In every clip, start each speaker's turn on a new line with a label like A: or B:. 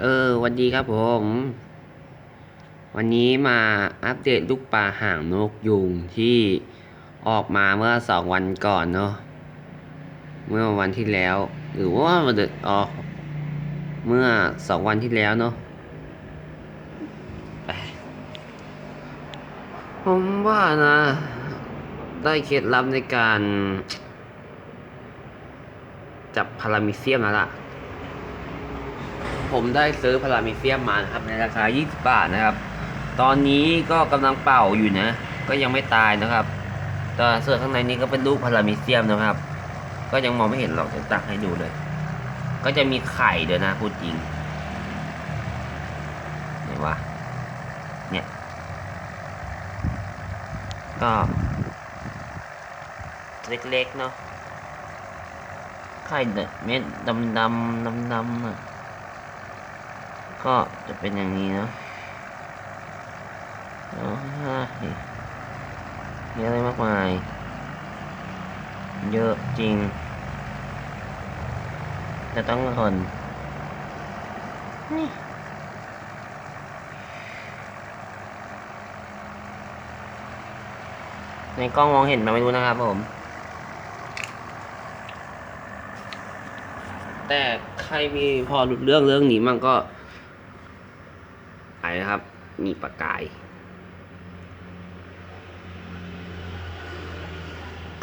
A: เออวันดีครับผม วันนี้มาอัปเดตลูกปลาห่างนกยุงที่ออกมาเมื่อสองวันก่อนเนาะเมื่อวันที่แล้ว หรือว่าวันเดอออกเมื่อสองวันที่แล้วเนาะผมว่านะ ได้เคล็ดลับในการ จับพารามิเซียมแล้วล่ะ ผมได้ซื้อพารามิเซียมมานะครับในราคา 20 บาทนะครับ ตอนนี้ก็กำลังเป่าอยู่นะ ก็ยังไม่ตายนะครับแต่ส่วนข้างในนี้ก็เป็นลูกพารามิเซียมนะครับ ก็ยังมองไม่เห็นหรอกจะตักให้ดูเลย ก็จะมีไข่เดี๋ยวนะพูดจริงไหนวะเนี่ย ก็เล็กๆเนาะไข่เม็ดดำดำดำดำๆอะ ก็จะเป็นอย่างนี้เนาะโอ้ยมีอะไรมากมาย เยอะจริง จะต้องทนนี่ในกล้องมองเห็นไหมไม่รู้นะครับผม แต่ใครมีพอรู้เรื่องเรื่องนี้มั่งก็ ไหนะครับ มีปากกาย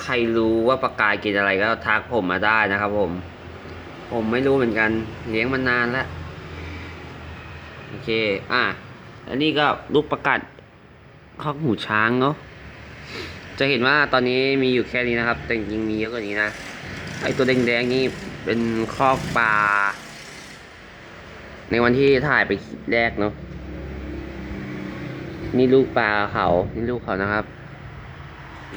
A: ใครรู้ว่าปากกายกินอะไรก็ทักผมมาได้นะครับ ผม ผมไม่รู้เหมือนกัน เลี้ยงมานานแล้ว โอเค อะ อันนี้ก็ลูกประกัดข้อกหูช้างเนาะ จะเห็นว่าตอนนี้มีอยู่แค่นี้นะครับ แต่จริงๆมีเยอะกว่านี้นะ ไอตัวแดงๆนี่เป็นคอกปลาในวันที่ถ่ายไปคลิปแรกเนาะ นี่ลูกปลาเขานี่ลูกเขานะครับ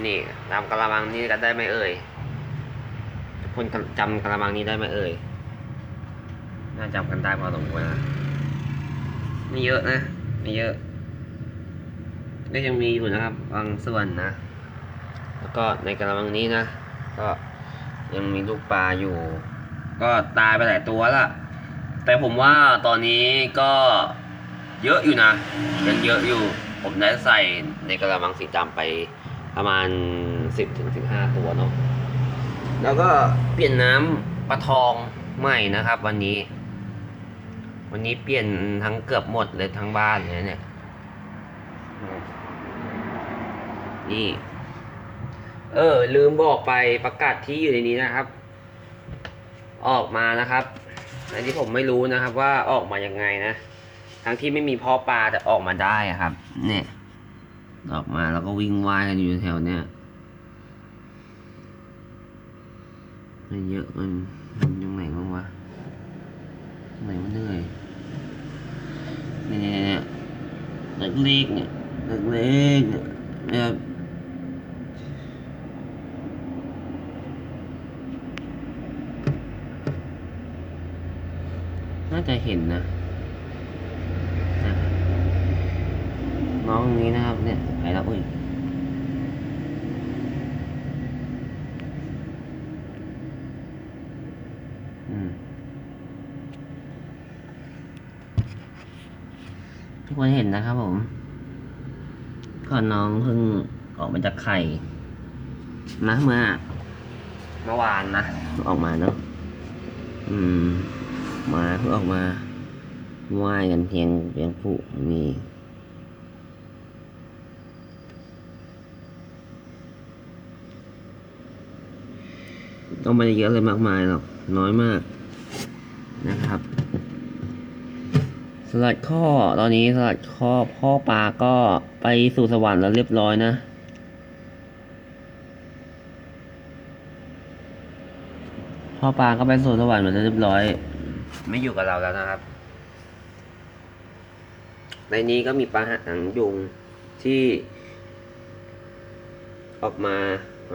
A: นี่จำกระมังนี้กันได้ไหมเอ่ยทุกคนจำกระมังนี้ได้ไหมเอ่ยน่าจำกันได้พอสมควรนะไม่เยอะนะไม่เยอะก็ยังมีอยู่นะครับบางส่วนนะ แล้วก็ในกระมังนี้นะ ก็ยังมีลูกปลาอยู่ ก็ตายไปหลายตัวละแต่ผมว่าตอนนี้ก็เยอะอยู่นะยังเยอะอยู่ ผมได้ใส่ในกระมังสีดำไปประมาณสิบถึงสิบห้าตัวเนาะแล้วก็เปลี่ยนน้ำปลาทองใหม่นะครับ วันนี้ วันนี้เปลี่ยนทั้งเกือบหมดเลยทั้งบ้านเลยเนี่ยนี่ เออ ลืมบอกไปประกาศที่อยู่ในนี้นะครับ ออกมานะครับอันที่ผมไม่รู้นะครับว่าออกมายังไงนะ ทั้งที่ไม่มีพ่อปลาแต่ออกมาได้ครับ เนี่ย ออกมาแล้วก็วิ่งว่ายกันอยู่แถวเนี้ยมันเยอะมันมันยังไหนบ้างวะไหนมันเหนื่อยเนี่ยเนี่ยเนี่ยเล็กเนี่ยเล็กเนี่ยเนี่ยน่าจะเห็นนะ น้องนี้นะครับ เนี่ยไปแล้วอุ้ยอืมทุกคนเห็นนะครับผมก็น้องเพิ่งออกมาจากไข่นะเมื่อเมื่อวานนะออกมาเนาะอืม มาเพื่อออกมาไหว้กันเพียงเพียงผู้มี ต้องไม่ได้เยอะเลยมากมายหรอกน้อยมากนะครับสลัดข้อตอนนี้สลัดข้อพ่อปลาก็ไปสู่สวรรค์แล้วเรียบร้อยนะพ่อปลาก็ไปสู่สวรรค์หมดแล้วเรียบร้อย ไม่อยู่กับเราแล้วนะครับ ในนี้ก็มีปลาหางยุงที่ ออกมา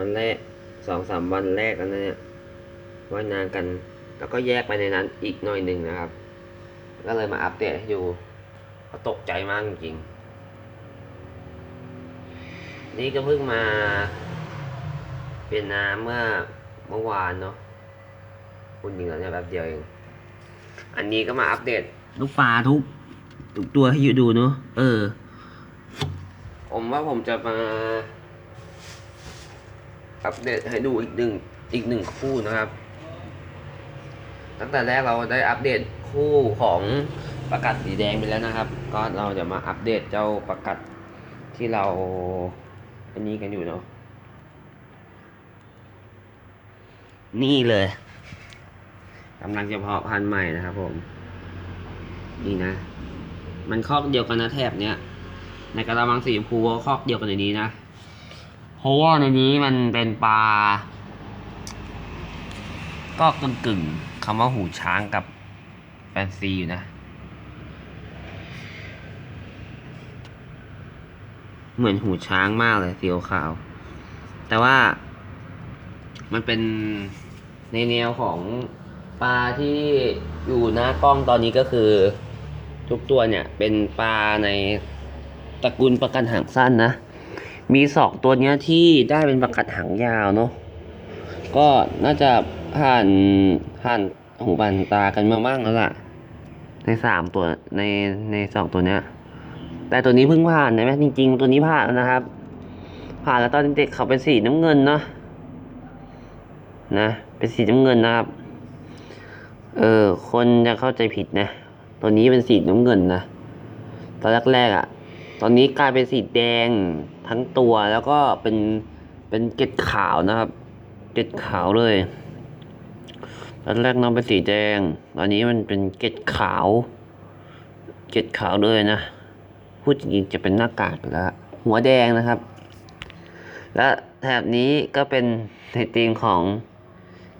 A: วันแรก สองสามวันแรกแล้วนะเนี่ยว่ายน้ำกัน แล้วก็แยกไปในนั้นอีกหน่อยหนึ่งนะครับ ก็เลยมาอัปเดตให้ดูก็ตกใจมากจริงๆนี่ก็เพิ่งมาเปลี่ยนน้ำเมื่อเมื่อวานเนาะคุณจริงแล้วเนี่ยแป๊บเดียวเอง อันนี้ก็มาอัปเดตลูกปลาทุกทุกตัวให้อยู่ดูเนาะเออ ผมว่าผมจะมา อัปเดตให้ดูอีกหนึ่งอีกหนึ่งคู่นะครับ ตั้งแต่แรกเราได้อัปเดตคู่ของประกัดสีแดงไปแล้วนะครับ ก็เราจะมาอัปเดตเจ้าประกัดที่เราอันนี้กันอยู่เนาะนี่เลยกำลังจะเพาะพันธุ์ใหม่นะครับผมนี่นะ มันคอกเดียวกันนะแถบเนี้ยในกระมังสีชมพูคอกเดียวกันในนี้นะ เพราะว่าในนี้มันเป็นปลา ก็กึ่งกึ่งๆคำว่าหูช้างกับแฟนซีอยู่นะ เหมือนหูช้างมากเลยสีขาว แต่ว่า มันเป็นในแนวของปลาที่อยู่หน้ากล้องตอนนี้ก็คือทุกตัวเนี่ยเป็นปลาในตระกูลประกันหางสั้นนะ มีสองตัวเนี้ยที่ได้เป็นประกัดหางยาวเนาะก็น่าจะผ่านผ่านหูผ่านตากันมาบ้างแล้วล่ะ ในสามตัวในในสองตัวเนี้ย แต่ตัวนี้เพิ่งผ่านนะแม่จริง ๆ ตัวนี้ผ่านแล้วนะครับ ผ่านแล้วตอนเด็กเขาเป็นสีน้ำเงินเนาะนะเป็นสีน้ำเงินนะครับ เออคนจะเข้าใจผิดนะ ตัวนี้เป็นสีน้ำเงินนะตอนแรกๆอะ อนนี้กลายเป็นสีแดงทั้งตัวแล้วก็เป็นเป็นเกล็ดขาวนะครับ เกล็ดขาวเลยตอนแรกน้องเป็นสีแดง ตอนนี้มันเป็นเกล็ดขาว เกล็ดขาวเลยนะ พูดจริงๆจะเป็นหน้ากากแล้ว หัวแดงนะครับ และแถบนี้ก็เป็นในธีมของ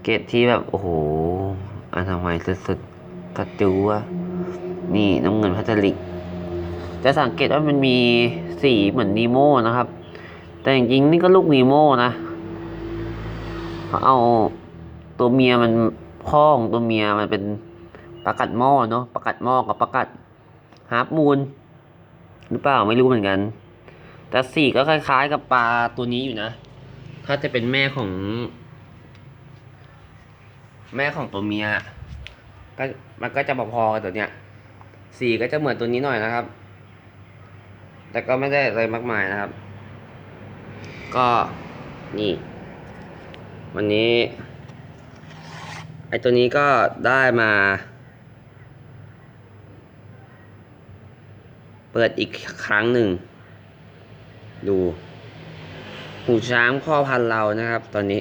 A: เกล็ดที่แบบ โอ้โหอันามัยสุดๆกระจูวนี่น้ำเงินพลาสติก จะสังเกตว่ามันมีสีเหมือนนีโมนะครับ แต่จริงๆนี่ก็ลูกนีโมนะเขาเอาตัวเมียมันพ่อของตัวเมียมันเป็นประกัดหม้อเนาะประกัดหม้อกับประกัดฮาร์ปมูนหรือเปล่าไม่รู้เหมือนกัน แต่สีก็คล้ายๆกับปลาตัวนี้อยู่นะ ถ้าจะเป็นแม่ของ แม่ของตัวเมียก็มันก็จะพอๆกับตัวเนี้ยสีก็จะเหมือนตัวนี้หน่อยนะครับ แต่ก็ไม่ได้อะไรมากมายนะครับ ก็นี่ วันนี้ ไอตัวนี้ก็ได้มา เปิดอีกครั้งหนึ่ง ดู หูช้างพ่อพันธุ์เรานะครับ ตอนนี้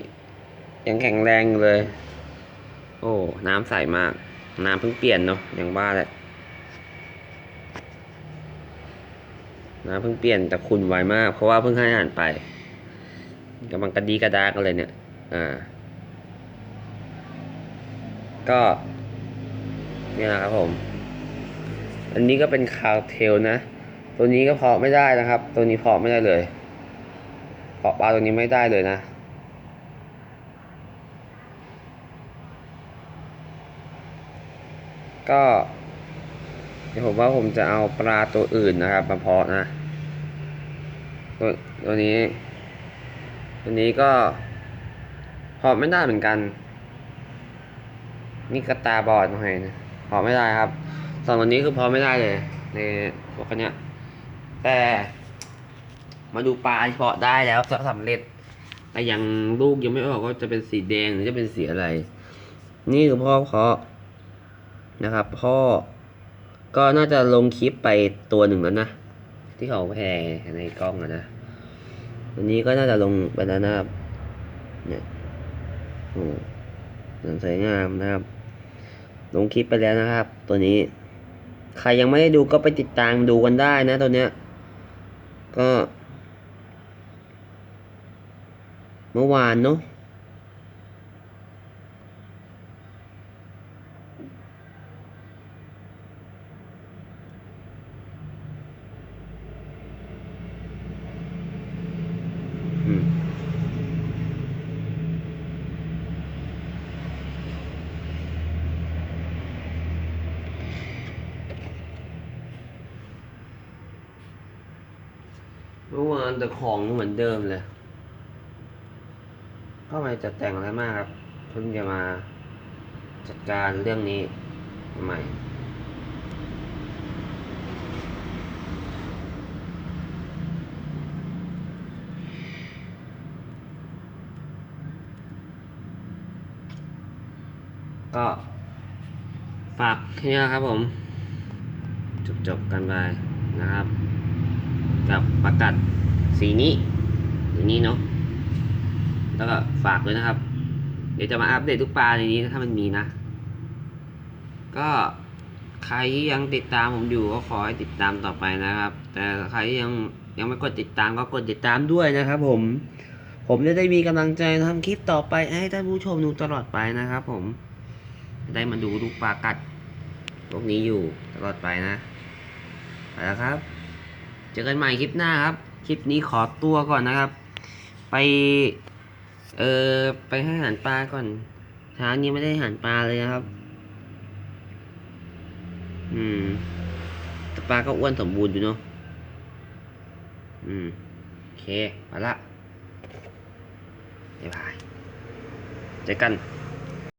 A: ยังแข็งแรงเลย โอ้ น้ำใสมาก น้ำเพิ่งเปลี่ยนเนาะอย่างบ้าแหละ นะเพิ่งเปลี่ยนแต่คุณไวมาก เพราะว่าเพิ่งให้อาหารไปกำลังกระดีกระดากันเลยเนี่ย อ่า ก็นี่นะครับผม อันนี้ก็เป็นคาวเทลนะ ตัวนี้ก็เพาะไม่ได้นะครับ ตัวนี้เพาะไม่ได้เลย เพาะปลาตัวนี้ไม่ได้เลยนะก็ เดี๋ยวผมว่าผมจะเอาปลาตัวอื่นนะครับมาเพาะนะ ตัวตัวนี้ ตัวนี้ก็เพาะไม่ได้เหมือนกัน นี่กระตาบอดหน่อยนะเพาะไม่ได้ครับสองตัวนี้คือเพาะไม่ได้เลยในพวกเนี้ยแต่มาดูปลาเพาะได้แล้วสำเร็จแต่ยังลูกยังไม่ออกว่าจะเป็นสีแดงหรือจะเป็นสีอะไร นี่คือพ่อเพาะนะครับ พ่อ ก็น่าจะลงคลิปไปตัวหนึ่งแล้วนะ ที่เขาแพร่ในกล้องอะนะ วันนี้ก็น่าจะลงไปแล้วนะครับเนี่ยโอ้หนังสวยงามนะครับ ลงคลิปไปแล้วนะครับ ตัวนี้ ใครยังไม่ได้ดูก็ไปติดตามดูกันได้นะตัวเนี้ย ก็ เมื่อวานเนาะ เมื่อวานแต่ของเหมือนเดิมเลย ก็ไม่จะแต่งอะไรมากครับเพิ่งจะมาจัดการเรื่องนี้ใหม่ก็ฝากแค่นี้ครับผม จบจบกันไปนะครับ กับประกาศสีนี้สีนี้เนาะแล้วก็ฝากด้วยนะครับ เดี๋ยวจะมาอัปเดตทุกปลาในนี้ถ้ามันมีนะ ก็ใครที่ยังติดตามผมอยู่ก็ขอให้ติดตามต่อไปนะครับ แต่ใครที่ยังยังไม่กดติดตามก็กดติดตามด้วยนะครับ ผม ผมจะได้มีกำลังใจทำคลิปต่อไปให้ท่านผู้ชมดูตลอดไปนะครับ ผมได้มาดูลูกปลากัดพวกนี้อยู่ตลอดไปนะไปแล้วครับ เจอกันใหม่คลิปหน้าครับ คลิปนี้ขอตัวก่อนนะครับ ไป เออไปให้อาหารปลาก่อนเช้านี้ไม่ได้อาหารปลาเลยนะครับ อืมแต่ปลาก็อ้วนสมบูรณ์อยู่เนาะ อืม โอเคไปละบ๊ายบาย เจอกัน